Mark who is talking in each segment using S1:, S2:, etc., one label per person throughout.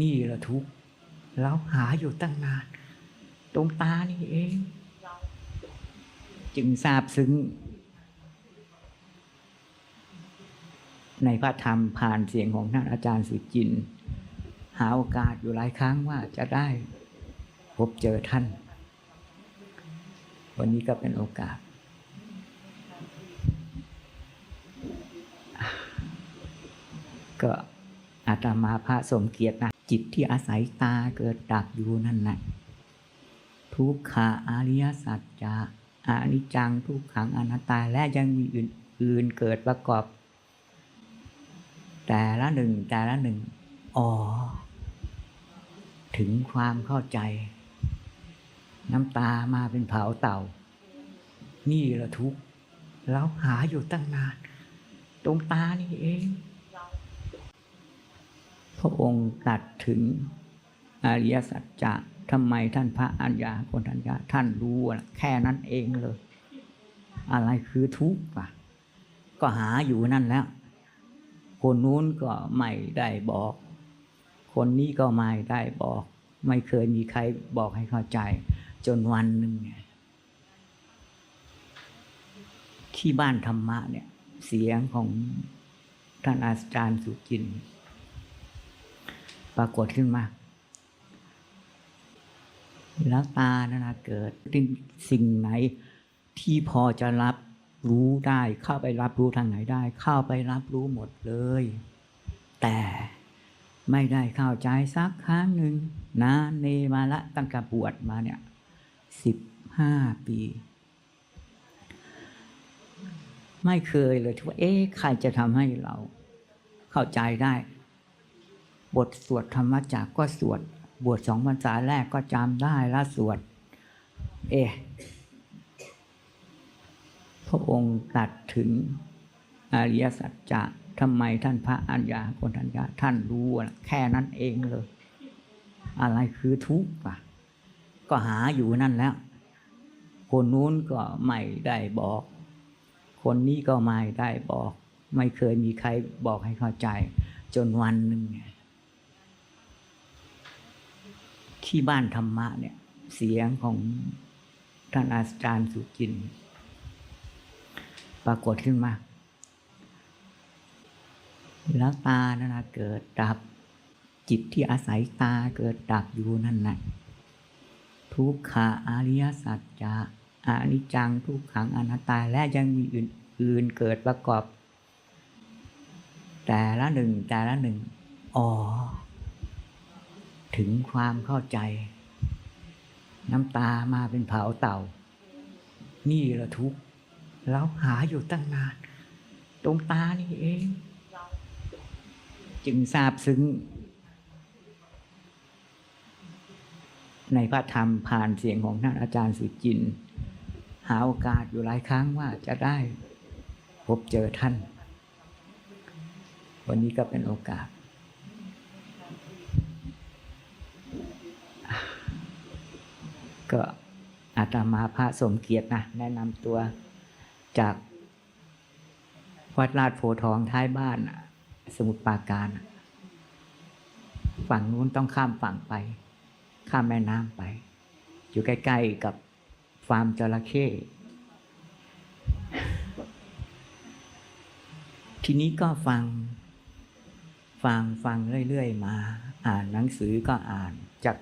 S1: นี่ละทุกข์เราหาอยู่ตั้งนาน ตรงตานี่เอง จึงทราบซึ้ง ในพระธรรมผ่านเสียงของท่านอาจารย์สุจิน หาโอกาสอยู่หลายครั้งว่าจะได้พบเจอท่าน วันนี้ก็เป็นโอกาสก็อาตมาพระสมเกียรตินะ จิตที่อาศัยตาเกิดดับอยู่นั่นแหละทุกขาอาริยสัจจะอานิจจังทุกขังอนัตตาและยังมีอื่นๆเกิดประกอบ แต่ละหนึ่งแต่ละหนึ่งอ๋อถึงความเข้าใจ น้ำตามาเป็นเผาเต่า นี่ละทุกข์เราหาอยู่ตั้งนาน ตรงตานี่เอง ระองค์ตัดถึงอริยสัจจะทำไมท่านพระอัญญาคนทัญญาท่านรู้แค่นั้นเองเลย อะไรคือทุกข์อะ ก็หาอยู่นั่นแล้ว คนนู้นก็ไม่ได้บอก คนนี้ก็ไม่ได้บอก ไม่เคยมีใครบอกให้เข้าใจ จนวันหนึ่งเนี่ยที่บ้านธรรมะเนี่ย เสียงของท่านอาจารย์สุจินต์ ปรากฏขึ้นมาแล้วตานะนะเกิดสิ่งไหนที่พอจะรับรู้ได้เข้าไปรับรู้ทางไหนได้ เข้าไปรับรู้หมดเลย แต่ไม่ได้เข้าใจสักครั้งหนึ่งนานเนมาละตั้งแต่บวชมาเนี่ยสิบห้าปี ไม่เคยเลยที่ว่าเอ๊ะใครจะทำให้เราเข้าใจได้ บทสวดธรรมจักก็สวด บวชสองพรรษาแรกก็จำได้แล้วสวด เอ๊ะพระองค์ตัดถึงอริยสัจจะทำไมท่านพระอัญญาคนทัญญาท่านรู้แค่นั้นเองเลย อะไรคือทุกข์อะ ก็หาอยู่นั่นแล้ว คนนู้นก็ไม่ได้บอก คนนี้ก็ไม่ได้บอก ไม่เคยมีใครบอกให้เข้าใจ จนวันหนึ่งเนี่ย ที่บ้านธรรมะเนี่ย เสียงของท่านอาจารย์สุจิน ปรากฏขึ้นมา แล้วตานะนะเกิดดับ จิตที่อาศัยตาเกิดดับอยู่นั่นแหละทุกขาอาริยสัจจะอานิจจังทุกขังอนัตตาและยังมีอื่น ๆ เกิดประกอบ แต่ละหนึ่งแต่ละหนึ่งอ๋อ ถึงความเข้าใจ น้ำตามาเป็นเผาเต่า นี่ละทุกข์เราหาอยู่ตั้งนาน ตรงตานี่เอง จึงทราบซึ้ง ในพระธรรมผ่านเสียงของท่านอาจารย์สุจิน หาโอกาสอยู่หลายครั้งว่าจะได้พบเจอท่าน วันนี้ก็เป็นโอกาส ก็อาตมาพระสมเกียรตินะแนะนำตัวจากวัดลาดโพทองท้ายบ้านสมุทรปราการฝั่งนู้นต้องข้ามฝั่งไป ข้ามแม่น้ำไป อยู่ใกล้ ๆกับฟาร์มจระเข้ทีนี้ก็ฟัง ฟังฟังเรื่อย ๆ มา อ่านหนังสือก็อ่านจาก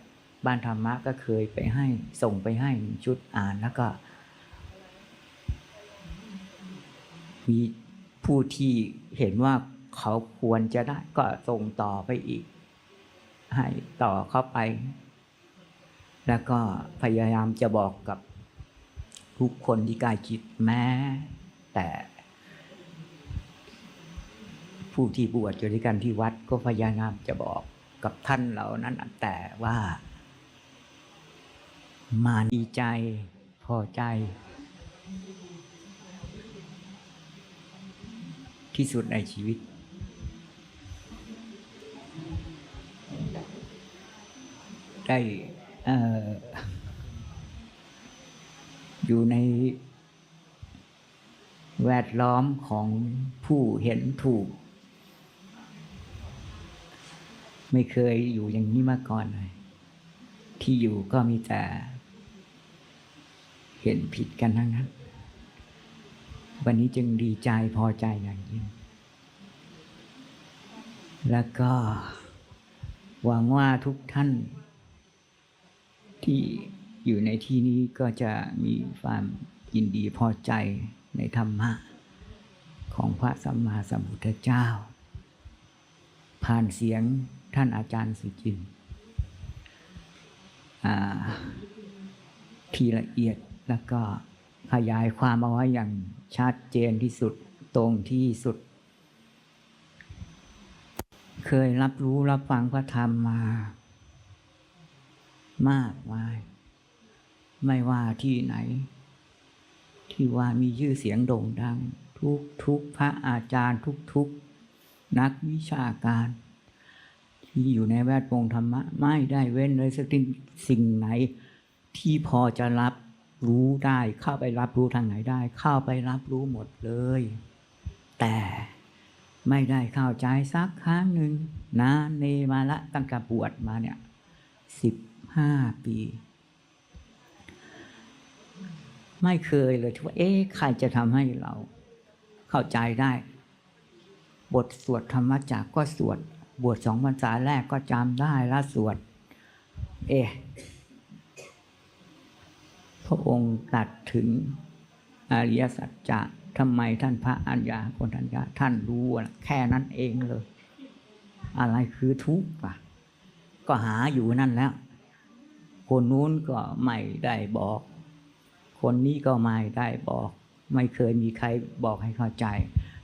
S1: บ้านธรรมะก็เคยไปให้ส่งไปให้ชุดอ่านแล้วก็ มีผู้ที่เห็นว่าเขาควรจะได้ก็ส่งต่อไปอีก ให้ต่อเข้าไป แล้วก็พยายามจะบอกกับทุกคนที่ใกล้ชิดแม้ แต่ผู้ที่บวชอยู่ด้วยกันที่วัดก็พยายามจะบอกกับท่านเหล่านั้นแต่ว่า มาดีใจ พอใจ ที่สุดในชีวิต ได้ออยู่ในแวดล้อมของผู้เห็นถูก ไม่เคยอยู่อย่างนี้มาก่อนเลยที่อยู่ก็มีแต่ เห็นผิดกันทั้งนั้น วันนี้จึงดีใจพอใจอย่างยิ่ง แล้วก็ หวังว่าทุกท่าน ที่อยู่ในที่นี้ก็จะมีความยินดีพอใจในธรรมะ ของพระสัมมาสัมพุทธเจ้า ผ่านเสียงท่านอาจารย์สุจินต์ที่ละเอียด แล้วก็ขยายความเอาไว้อย่างชัดเจนที่สุดตรงที่สุด เคยรับรู้รับฟังพระธรรมมา มากมาย ไม่ว่าที่ไหน ที่ว่ามีชื่อเสียงโด่งดัง ทุกทุกพระอาจารย์ทุกทุกนักวิชาการ ที่อยู่ในแวดวงธรรมะ ไม่ได้เว้นเลยสักทีสิ่งไหนที่พอจะรับ รู้ได้เข้าไปรับรู้ทางไหนได้ เข้าไปรับรู้หมดเลย แต่ไม่ได้เข้าใจสักครั้งหนึ่งนานเนมาละตั้งแต่บวชมาเนี่ยสิบห้าปี ไม่เคยเลยที่ว่าเอ๊ะใครจะทำให้เราเข้าใจได้ บทสวดธรรมจักก็สวด บวชสองพรรษาแรกก็จำได้แล้วสวด เอ๊ะ ระองค์ตัดถึงอริยสัจจะทำไมท่านพระอัญญาคนทัญญาท่านรู้แค่นั้นเองเลย อะไรคือทุกข์อะ ก็หาอยู่นั่นแล้ว คนนู้นก็ไม่ได้บอก คนนี้ก็ไม่ได้บอก ไม่เคยมีใครบอกให้เข้าใจ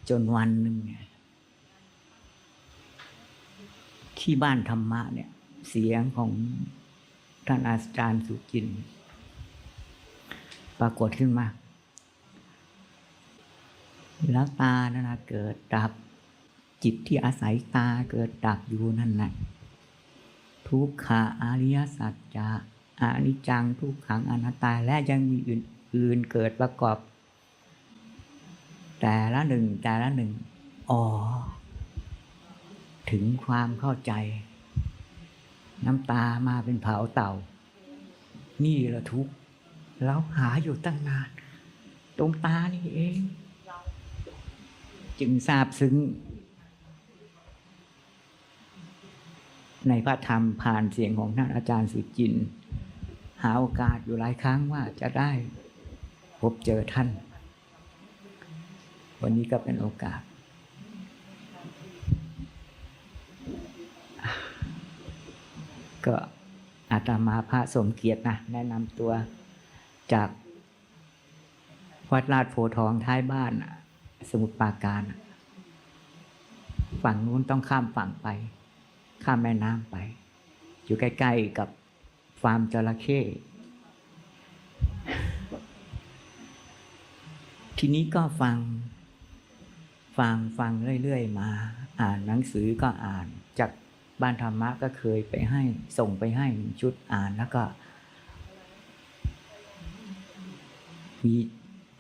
S1: จนวันหนึ่งเนี่ยที่บ้านธรรมะเนี่ย เสียงของท่านอาจารย์สุจิน ปรากฏขึ้นมา แล้วตานั่นนะเกิดดับ จิตที่อาศัยตาเกิดดับอยู่นั่นแหละทุกขาอริยสัจจะอนิจจังทุกขังอนัตตาและยังมีอื่นๆเกิดประกอบ แต่ละหนึ่งแต่ละหนึ่งอ๋อถึงความเข้าใจ น้ำตามาเป็นเผาเต่า นี่ละทุกข์ เราหาอยู่ตั้งนาน ตรงตานี่เอง จึงทราบซึ้ง ในพระธรรมผ่านเสียงของท่านอาจารย์สุจิน หาโอกาสอยู่หลายครั้งว่าจะได้พบเจอท่าน วันนี้ก็เป็นโอกาสก็อาตมาพระสมเกียรตินะแนะนำตัว จากวัดลาดโพทองท้ายบ้านสมุทรปราการฝั่งนู้นต้องข้ามฝั่งไป ข้ามแม่น้ำไป อยู่ใกล้ ๆกับฟาร์มจระเข้ทีนี้ก็ฟัง ฟังฟังเรื่อยๆมา อ่านหนังสือก็อ่าน จากบ้านธรรมะก็เคยไปให้ ส่งไปให้ชุดอ่านแล้วก็ มี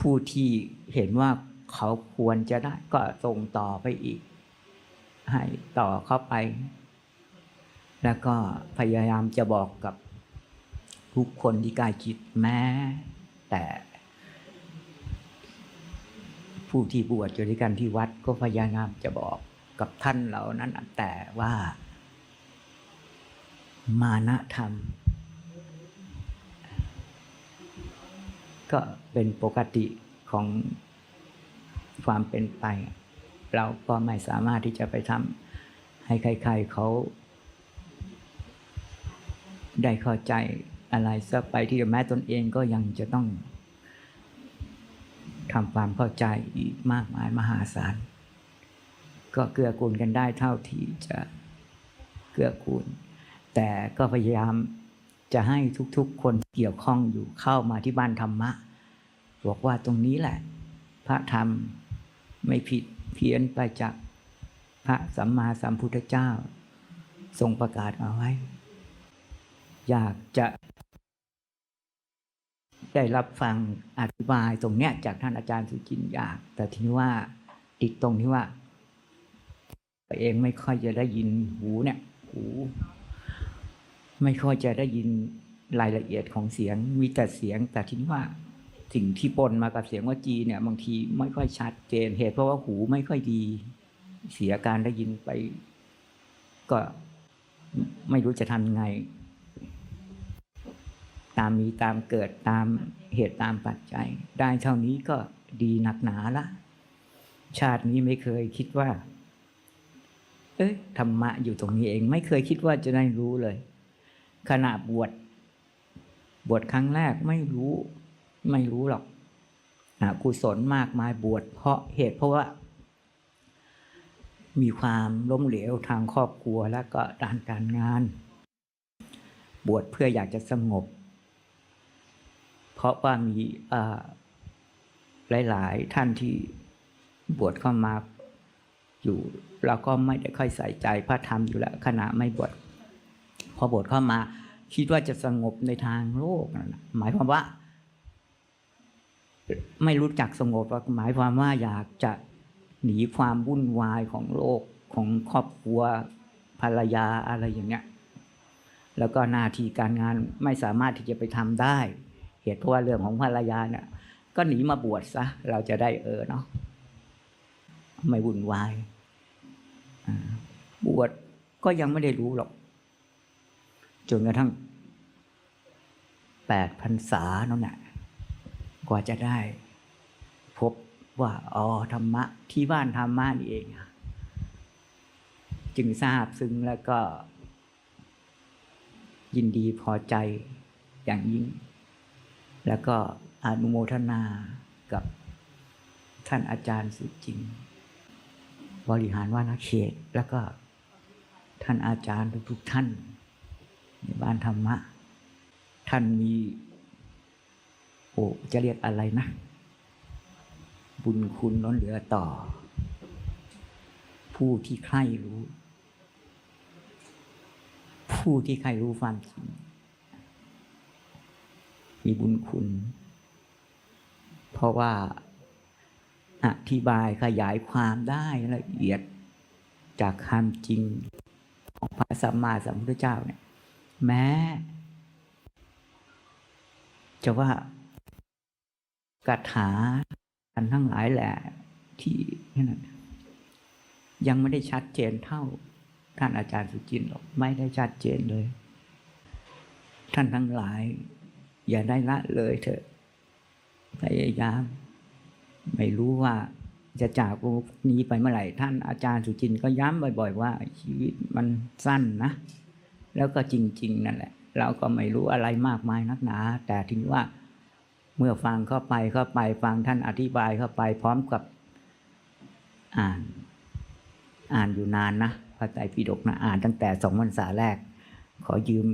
S1: ผู้ที่เห็นว่าเขาควรจะได้ก็ส่งต่อไปอีก ให้ต่อเข้าไป แล้วก็พยายามจะบอกกับทุกคนที่ใกล้ชิดแม้ แต่ ผู้ที่บวชอยู่ด้วยกันที่วัดก็พยายามจะบอกกับท่านเหล่านั้นแต่ว่า มานะธรรม ก็เป็นปกติของความเป็นไป เราก็ไม่สามารถที่จะไปทำให้ใครๆเขา ได้เข้าใจอะไรสักไปที่แม้ตนเองก็ยังจะต้องทำความเข้าใจอีกมากมายมหาศาล ก็เกื้อกูลกันได้เท่าที่จะเกื้อกูล แต่ก็พยายาม จะให้ทุกๆ คนเกี่ยวข้องอยู่เข้ามาที่บ้านธรรมะ บอกว่าตรงนี้แหละ พระธรรมไม่ผิดเพี้ยนไปจากพระสัมมาสัมพุทธเจ้า ทรงประกาศเอาไว้ อยากจะ ได้รับฟังอธิบายตรงเนี้ยจากท่านอาจารย์สุจินต์อยาก แต่ทีนี้ว่าติดตรงที่ว่าตัวเองไม่ค่อยจะได้ยินหูเนี่ย หู ไม่ค่อยจะได้ยินรายละเอียดของเสียง มีแต่เสียงแต่ทีนี้ว่าสิ่งที่ปนมากับเสียงว่าจีเนี่ยบางทีไม่ค่อยชัดเจนเหตุเพราะว่าหูไม่ค่อยดี เสียการได้ยินไป ก็ไม่รู้จะทำยังไง ตามมีตามเกิดตามเหตุตามปัจจัย ได้เท่านี้ก็ดีหนักหนาละ ชาตินี้ไม่เคยคิดว่า เอ๊ะธรรมะอยู่ตรงนี้เอง ไม่เคยคิดว่าจะได้รู้เลย ขณะบวชบวชครั้งแรกไม่รู้ไม่รู้หรอกอกุศลมากมายบวชเพราะเหตุเพราะว่า มีความล้มเหลวทางครอบครัวและก็ด้านการงาน บวชเพื่ออยากจะสงบ เพราะว่ามีหลาย ๆ ท่านที่บวชเข้ามาอยู่เราก็ไม่ได้ค่อยใส่ใจพระธรรมอยู่แล้วขณะไม่บวชพอบวชเข้ามา คิดว่าจะสงบในทางโลกนะหมายความว่า ไม่รู้จักสงบว่าหมายความว่าอยากจะหนีความวุ่นวายของโลกของครอบครัวภรรยาอะไรอย่างเงี้ย แล้วก็หน้าที่การงานไม่สามารถที่จะไปทำได้ เหตุเพราะว่าเรื่องของภรรยาเนี่ย ก็หนีมาบวชซะเราจะได้เออเนาะไม่วุ่นวายบวชก็ยังไม่ได้รู้หรอก จนกระทั่งแปดพรรษานั่นแหละกว่าจะได้ พบว่าอ๋อธรรมะที่บ้านธรรมะนี่เอง จึงทราบซึ้งแล้วก็ ยินดีพอใจอย่างยิ่ง แล้วก็อนุโมทนากับท่านอาจารย์สุจินบริหารวานาเขตแล้วก็ท่านอาจารย์ทุกๆท่าน ในบ้านธรรมะ ท่านมี โอ้จะเรียกอะไรนะ บุญคุณล้นเหลือต่อ ผู้ที่ใคร่รู้ ผู้ที่ใครรู้ความจริงมีบุญคุณ เพราะว่าอธิบายขยายความได้ละเอียดจากความจริงของพระสัมมาสัมพุทธเจ้าเนี่ย แม้ จะว่ากัถากันทั้งหลายแหละที่นั่นยังไม่ได้ชัดเจนเท่า ท่านอาจารย์สุจินต์หรอกไม่ได้ชัดเจนเลย ท่านทั้งหลาย อย่าได้ละเลยเถอะพยายามไม่รู้ว่าจะจากโลกนี้ไปเมื่อไหร่ ท่านอาจารย์สุจินต์ก็ย้ำบ่อย ๆ ว่าชีวิตมันสั้นนะ แล้วก็จริง ๆ นั่นแหละ เราก็ไม่รู้อะไรมากมายนักหนา แต่ถึงว่าเมื่อฟังเข้าไปเข้าไปฟังท่านอธิบายเข้าไปพร้อมกับอ่าน อ่านอยู่นานนะพระไตรปิฎกนะอ่านตั้งแต่สองพรรษาแรก ขอยืม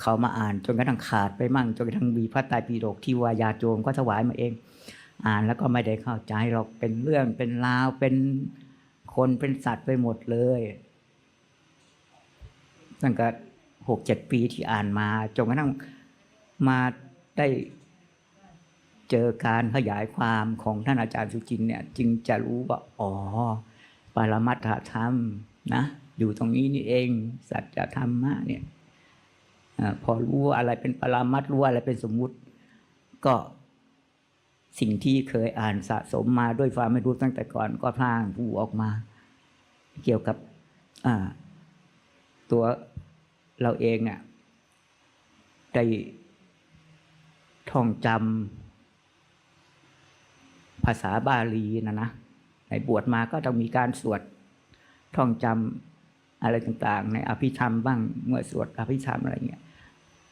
S1: เขามาอ่านจนกระทั่งขาดไปมั่งจนกระทั่งมีพระไตรปิฎกที่วายาโจมก็ถวายมาเอง อ่านแล้วก็ไม่ได้เข้าใจหรอกเป็นเรื่องเป็นราวเป็นคนเป็นสัตว์ไปหมดเลย ตั้งแต่หกเจ็ดปีที่อ่านมาจนกระทั่งมาได้เจอการขยายความของท่านอาจารย์สุจินต์เนี่ยจึงจะรู้ว่า อ๋อ ปรมัตถธรรมนะอยู่ตรงนี้นี่เอง สัจธรรมะเนี่ยอพอรู้ว่าอะไรเป็นปรามัตรู้ว่าอะไรเป็นสมมุติ ก็สิ่งที่เคยอ่านสะสมมาด้วยความไม่รู้ตั้งแต่ก่อน ก็พลางผู้ออกมา เกี่ยวกับตัว เราเองเนี่ยได้ท่องจำภาษาบาลีนะนะในบวชมาก็ต้องมีการสวดท่องจำอะไรต่างๆ ในอภิธรรมบ้างเมื่อสวดอภิธรรมอะไรเงี้ย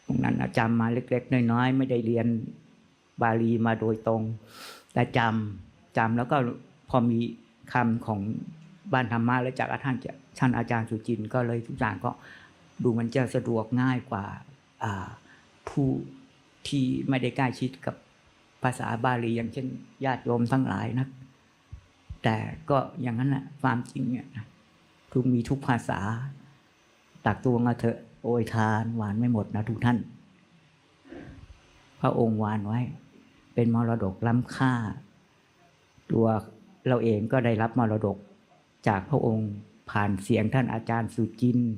S1: ตรงนั้นจำมาเล็ก ๆ น้อยๆไม่ได้เรียนบาลีมาโดยตรง แต่จำจำแล้วก็พอมีคำของบ้านธรรมะและจากท่านท่านอาจารย์สุจินก็เลยทุกอย่างก็ ดูมันจะสะดวกง่ายกว่าผู้ที่ไม่ได้ใกล้ชิดกับภาษาบาลีอย่างเช่นญาติโยมทั้งหลายนะ แต่ก็อย่างนั้นแหละความจริงเนี่ยทุกมีทุกภาษา ตักตวงเอาเถอะโอยทานหวานไม่หมดนะทุกท่าน พระองค์วานไว้ เป็นมรดกล้ำค่า ตัวเราเองก็ได้รับมรดกจากพระองค์ผ่านเสียงท่านอาจารย์สุจินต์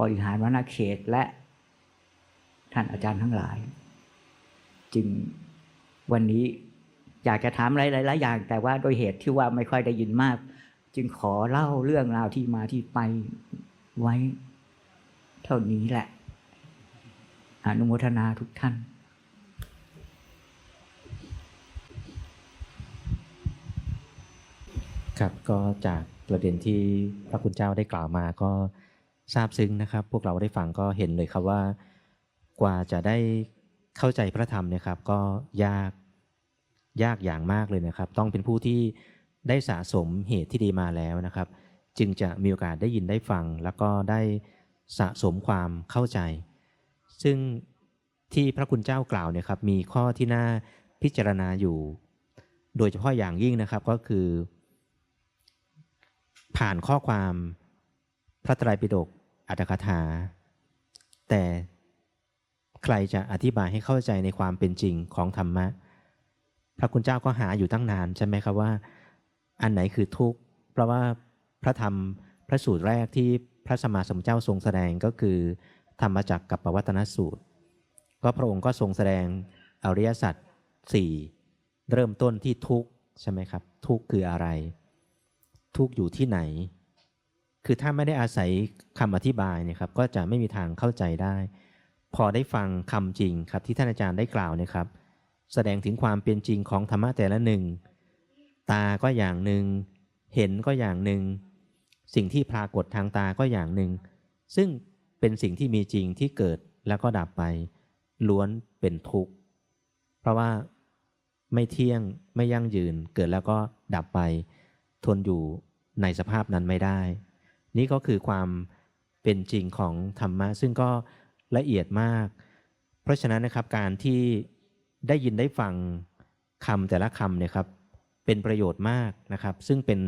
S1: บริหารวนาเขตและท่านอาจารย์ทั้งหลาย จึงวันนี้อยากจะถามหลายๆอย่าง แต่ว่าโดยเหตุที่ว่าไม่ค่อยได้ยินมาก จึงขอเล่าเรื่องราวที่มาที่ไปไว้ เท่านี้แหละ อนุโมทนาทุกท่าน
S2: ครับก็จากประเด็นที่พระคุณเจ้าได้กล่าวมาก็ ทราบซึ้งนะครับ พวกเราได้ฟังก็เห็นเลยครับว่า กว่าจะได้เข้าใจพระธรรมเนะครับ ก็ยากยากอย่างมากเลยนะครับ ต้องเป็นผู้ที่ได้สะสมเหตุที่ดีมาแล้วนะครับ จึงจะมีโอกาสได้ยินได้ฟัง แล้วก็ได้สะสมความเข้าใจ ซึ่งที่พระคุณเจ้ากล่าวเนี่ยครับมีข้อที่น่าพิจารณาอยู่ โดยเฉพาะอย่างยิ่งนะครับก็คือ ผ่านข้อความพระไตรปิฎก อัตถกถา แต่ใครจะอธิบายให้เข้าใจในความเป็นจริงของธรรมะ พระคุณเจ้าก็หาอยู่ตั้งนานใช่ไหมครับว่า อันไหนคือทุกข์ เพราะว่าพระธรรมพระสูตรแรกที่พระสมมาสมเจ้าทรงแสดงก็คือธรรมจักรกับปวัตนสูตร ก็พระองค์ก็ทรงแสดงอริยสัจสี่เริ่มต้นที่ทุกข์ใช่ไหมครับ ทุกข์คืออะไร ทุกข์อยู่ที่ไหน คือถ้าไม่ได้อาศัยคำอธิบายเนี่ยครับก็จะไม่มีทางเข้าใจได้ พอได้ฟังคำจริงครับที่ท่านอาจารย์ได้กล่าวเนะครับ แสดงถึงความเป็นจริงของธรรมะแต่ละหนึ่ง ตาก็อย่างหนึ่ง เห็นก็อย่างหนึ่ง สิ่งที่ปรากฏทางตาก็อย่างหนึ่ง ซึ่งเป็นสิ่งที่มีจริงที่เกิดแล้วก็ดับไป ล้วนเป็นทุกข์ เพราะว่าไม่เที่ยงไม่ยั่งยืนเกิดแล้วก็ดับไป ทนอยู่ในสภาพนั้นไม่ได้ นี่ก็คือความเป็นจริงของธรรมะ ซึ่งก็ละเอียดมาก เพราะฉะนั้นนะครับการที่ได้ยินได้ฟังคำแต่ละคำเนี่ยครับเป็นประโยชน์มากนะครับ ซึ่งเป็น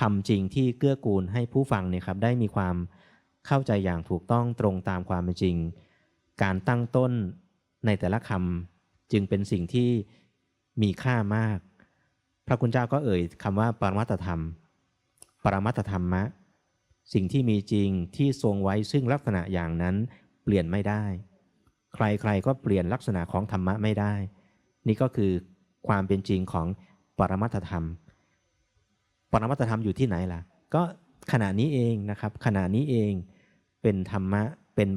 S2: คำจริงที่เกื้อกูลให้ผู้ฟังเนี่ยครับได้มีความเข้าใจอย่างถูกต้องตรงตามความเป็นจริง การตั้งต้นในแต่ละคำจึงเป็นสิ่งที่มีค่ามาก พระคุณเจ้าก็เอ่ยคำว่าปรมัตธรรม ปรมัตธรรมะ สิ่งที่มีจริงที่ทรงไว้ซึ่งลักษณะอย่างนั้นเปลี่ยนไม่ได้ ใครๆก็เปลี่ยนลักษณะของธรรมะไม่ได้ นี่ก็คือความเป็นจริงของปรมัตธรรม ปรมัตธรรมอยู่ที่ไหนล่ะ ก็ขณะนี้เองนะครับ ขณะนี้เองเป็นธรรมะเป็น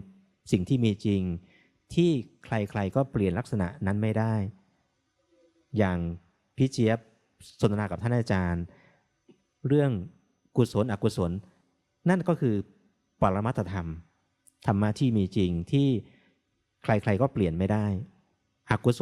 S2: สิ่งที่มีจริง ที่ใครๆก็เปลี่ยนลักษณะนั้นไม่ได้ อย่างพี่เจี๊ยบสนทนากับท่านอาจารย์ เรื่องกุศลอกุศล นั่นก็คือปรมัตธรรมธรรมะที่มีจริงที่ใครๆก็เปลี่ยนไม่ได้อกุศล